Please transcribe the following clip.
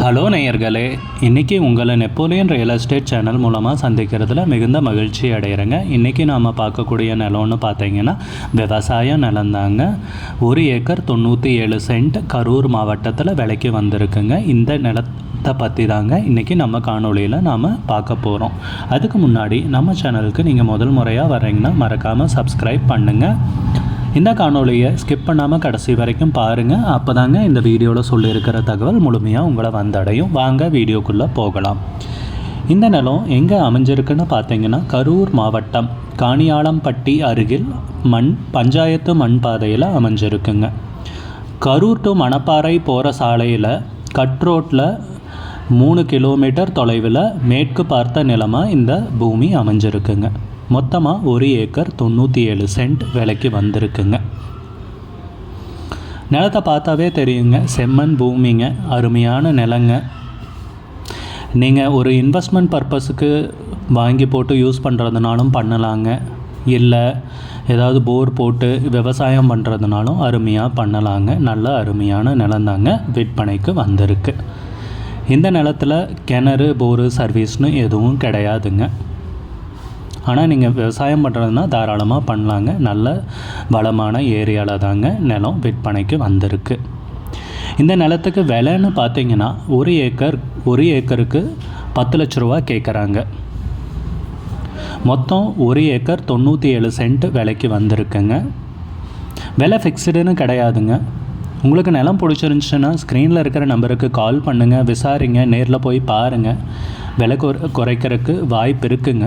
Hello நேயர்களே இன்றைக்கி உங்களை நெப்போலியன் ரியல் எஸ்டேட் சேனல் மூலமாக சந்திக்கிறதுல மிகுந்த மகிழ்ச்சி அடைகிறேங்க இன்றைக்கி நாம் பார்க்கக்கூடிய நிலம்னு பார்த்தீங்கன்னா விவசாய நிலம்தாங்க ஒரு ஏக்கர் தொண்ணூற்றி ஏழு சென்ட் கரூர் மாவட்டத்தில் விலைக்கு வந்திருக்குங்க. இந்த நிலத்தை பற்றி தாங்க இன்றைக்கி நம்ம காணொளியில் நாம் பார்க்க போகிறோம் அதுக்கு முன்னாடி நம்ம சேனலுக்கு நீங்கள் முதல் முறையாக வர்றீங்கன்னா மறக்காமல் சப்ஸ்கிரைப் பண்ணுங்கள் இந்த காணொளியை ஸ்கிப் பண்ணாமல் கடைசி வரைக்கும் பாருங்கள் அப்போ தாங்க இந்த வீடியோவில் சொல்லியிருக்கிற தகவல் முழுமையாக உங்களை வந்தடையும். வாங்க வீடியோக்குள்ளே போகலாம். இந்த நிலம் எங்கே அமைஞ்சிருக்குன்னு பார்த்தீங்கன்னா கரூர் மாவட்டம் காணியாளம்பட்டி அருகில் மண் பஞ்சாயத்து மண் பாதையில் அமைஞ்சிருக்குங்க. கரூர் டு மணப்பாறை போகிற சாலையில் கட் ரோட்டில் மூணு கிலோமீட்டர் தொலைவில் மேற்கு பார்த்த நிலமாக இந்த பூமி அமைஞ்சிருக்குங்க. மொத்தமாக ஒரு ஏக்கர் தொண்ணூற்றி ஏழு சென்ட் விலைக்கு வந்திருக்குங்க. நிலத்தை பார்த்தாவே தெரியுங்க. செம்மண் பூமிங்க. அருமையான நிலங்க. நீங்கள் ஒரு இன்வெஸ்ட்மெண்ட் பர்பஸுக்கு வாங்கி போட்டு யூஸ் பண்ணுறதுனாலும் பண்ணலாங்க. இல்லை ஏதாவது போர் போட்டு விவசாயம் பண்ணுறதுனாலும் அருமையாக பண்ணலாங்க. நல்ல அருமையான நிலந்தாங்க விற்பனைக்கு வந்திருக்கு. இந்த நிலத்தில் கிணறு போரு சர்வீஸ்னு எதுவும் கிடையாதுங்க. ஆனால் நீங்கள் விவசாயம் பண்ணுறதுனா தாராளமாக பண்ணலாங்க. நல்ல வளமான ஏரியாவில் தாங்க நிலம் விற்பனைக்கு வந்திருக்கு. இந்த நிலத்துக்கு விலைன்னு பார்த்தீங்கன்னா ஒரு ஏக்கர் ஒரு ஏக்கருக்கு பத்து லட்ச ரூபா கேட்குறாங்க மொத்தம் ஒரு ஏக்கர் தொண்ணூற்றி ஏழு சென்ட் விலைக்கு வந்திருக்குங்க. விலை ஃபிக்ஸ்டுன்னு கிடையாதுங்க. உங்களுக்கு நிலம் பிடிச்சிருந்துச்சுன்னா ஸ்க்ரீனில் இருக்கிற நம்பருக்கு கால் பண்ணுங்கள் விசாரிங்க நேரில் போய் பாருங்கள் விலை குறை குறைக்கிறதுக்கு வாய்ப்பு இருக்குங்க.